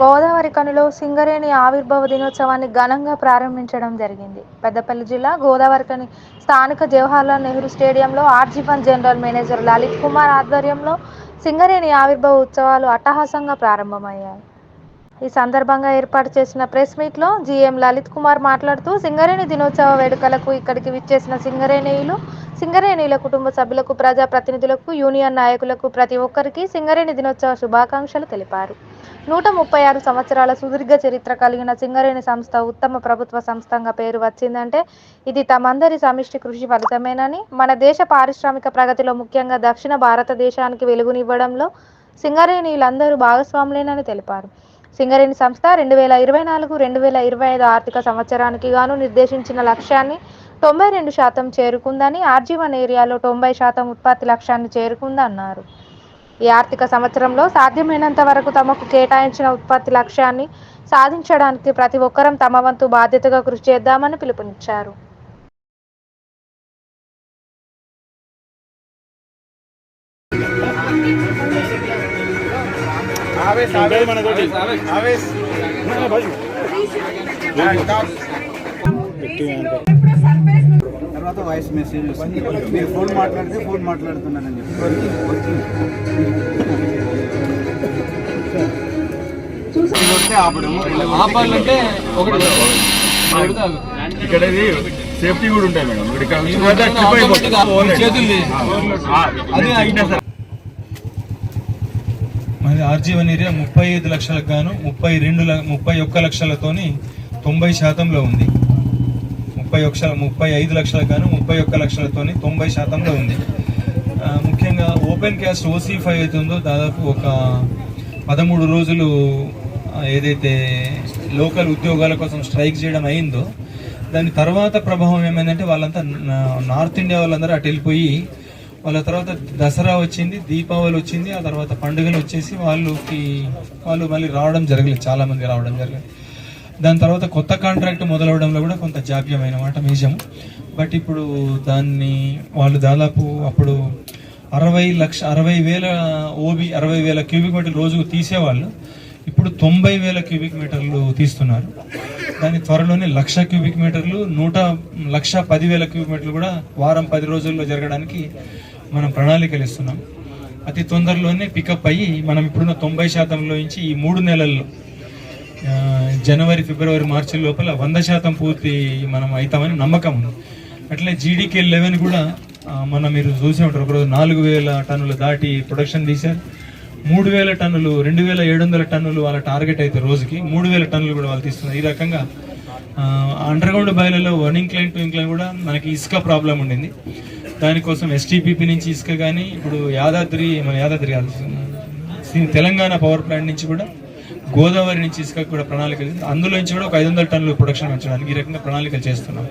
గోదావరి నాయకనిలో సింగరేణి ఆవిర్భావ దినోత్సవాన్ని ఘనంగా ప్రారంభించడం జరిగింది. పెద్దపల్లి జిల్లా గోదావరి కని స్థానిక జవహర్లాల్ నెహ్రూ స్టేడియంలో RG one general manager Lalit Kumar ఆధ్వర్యంలో సింగరేణి ఆవిర్భావ ఉత్సవాలు అట్టహాసంగా ప్రారంభమయ్యాయి. ఈ సందర్భంగా ఏర్పాటు చేసిన ప్రెస్ మీట్లో జీఎం లలిత్ కుమార్ మాట్లాడుతూ సింగరేణి దినోత్సవ వేడుకలకు ఇక్కడికి విచ్చేసిన సింగరేణియులు సింగరేణిల కుటుంబ సభ్యులకు ప్రజా ప్రతినిధులకు యూనియన్ నాయకులకు ప్రతి ఒక్కరికి సింగరేణి దినోత్సవ శుభాకాంక్షలు తెలిపారు. నూట ముప్పై ఆరు సంవత్సరాల సుదీర్ఘ చరిత్ర కలిగిన సింగరేణి సంస్థ ఉత్తమ ప్రభుత్వ సంస్థంగా పేరు వచ్చిందంటే ఇది తమందరి సమిష్టి కృషి ఫలితమేనని మన దేశ పారిశ్రామిక ప్రగతిలో ముఖ్యంగా దక్షిణ భారతదేశానికి వెలుగునివ్వడంలో సింగరేణిలందరూ భాగస్వాములేనని తెలిపారు. సింగరేణి సంస్థ రెండు వేల ఇరవై నాలుగు రెండు వేల ఇరవై ఐదు ఆర్థిక సంవత్సరానికి గాను నిర్దేశించిన లక్ష్యాన్ని తొంభై రెండు శాతం చేరుకుందని ఆర్జీవన్ ఏరియాలో తొంభై శాతం ఉత్పత్తి లక్ష్యాన్ని చేరుకుందన్నారు. ఈ ఆర్థిక సంవత్సరంలో సాధ్యమైనంత వరకు తమకు కేటాయించిన ఉత్పత్తి లక్ష్యాన్ని సాధించడానికి ప్రతి ఒక్కరం తమ వంతు బాధ్యతగా కృషి చేద్దామని పిలుపునిచ్చారు. తర్వాత వాయిస్ మెసేజ్ మీరు ఫోన్ మాట్లాడితే ఫోన్ మాట్లాడుతున్నానని చెప్పి. ఆపడము. ఆపాలంటే ఒకటి ఇక్కడ ఇది సేఫ్టీ కూడా ఉంటాయి మేడం. ఇక్కడ చేతులు అది. మరి ఆర్జీవన్ ఏరియా ముప్పై ఐదు లక్షలకు గాను ముప్పై రెండు ల- ముప్పై ఒక్క లక్షలతోని తొంభై శాతంలో ఉంది. ముప్పై ఒక్క ముప్పై ఐదు లక్షలకు గాను ముప్పై ఒక్క లక్షలతోని తొంభై శాతంలో ఉంది. ముఖ్యంగా ఓపెన్ క్యాస్ట్ ఓసీ ఫైవ్ అవుతుందో దాదాపు ఒక పదమూడు రోజులు ఏదైతే లోకల్ ఉద్యోగాల కోసం స్ట్రైక్ చేయడం అయిందో దాని తర్వాత ప్రభావం ఏమైందంటే వాళ్ళంతా నా- నార్త్ ఇండియా వాళ్ళందరూ అటు వెళ్ళిపోయి వాళ్ళ తర్వాత దసరా వచ్చింది దీపావళి వచ్చింది ఆ తర్వాత పండుగలు వచ్చేసి వాళ్ళకి వాళ్ళు మళ్ళీ రావడం జరగలేదు చాలామంది రావడం జరగలేదు. దాని తర్వాత కొత్త కాంట్రాక్ట్ మొదలవడంలో కూడా కొంత జాప్యమైన మాట నిజం బట్ ఇప్పుడు దాన్ని వాళ్ళు దాదాపు అప్పుడు అరవై లక్ష అరవై వేల ఓబి అరవై వేల క్యూబిక్ మీటర్లు రోజుకు తీసేవాళ్ళు. ఇప్పుడు తొంభై వేల క్యూబిక్ మీటర్లు తీస్తున్నారు. దాని త్వరలోనే లక్ష క్యూబిక్ మీటర్లు నూట లక్ష పదివేల క్యూబిక్ మీటర్లు కూడా వారం పది రోజుల్లో జరగడానికి మనం ప్రణాళికలు ఇస్తున్నాం అతి తొందరలోనే పికప్ అయ్యి మనం ఇప్పుడున్న తొంభై శాతంలో నుంచి ఈ మూడు నెలల్లో జనవరి ఫిబ్రవరి మార్చి లోపల వంద శాతం పూర్తి మనం అవుతామని నమ్మకం ఉంది. అట్లే జీడీకే లెవెన్ కూడా మనం మీరు చూసే ఉంటారు ఒకరోజు నాలుగు వేల టన్నులు దాటి ప్రొడక్షన్ తీశారు. మూడు వేల టన్నులు రెండు వేల ఏడు వందల టన్నులు వాళ్ళ టార్గెట్ అయితే రోజుకి మూడు వేల టన్నులు కూడా వాళ్ళు తీస్తున్నారు. ఈ రకంగా అండర్ గ్రౌండ్ బయలలో వన్ ఇంక్లైన్ టూ ఇంక్లైన్ కూడా మనకి ఇసుక ప్రాబ్లం ఉండింది. దానికోసం ఎస్టీపీపీ నుంచి ఇసుక కానీ ఇప్పుడు యాదాద్రి మన యాదాద్రి కాదు తెలంగాణ పవర్ ప్లాంట్ నుంచి కూడా గోదావరి నుంచి ఇసుక కూడా ప్రణాళికలు అందులో నుంచి కూడా ఒక ఐదు వందల టన్నులు ప్రొడక్షన్ పెంచడానికి ఈ రకంగా ప్రణాళికలు చేస్తున్నాం.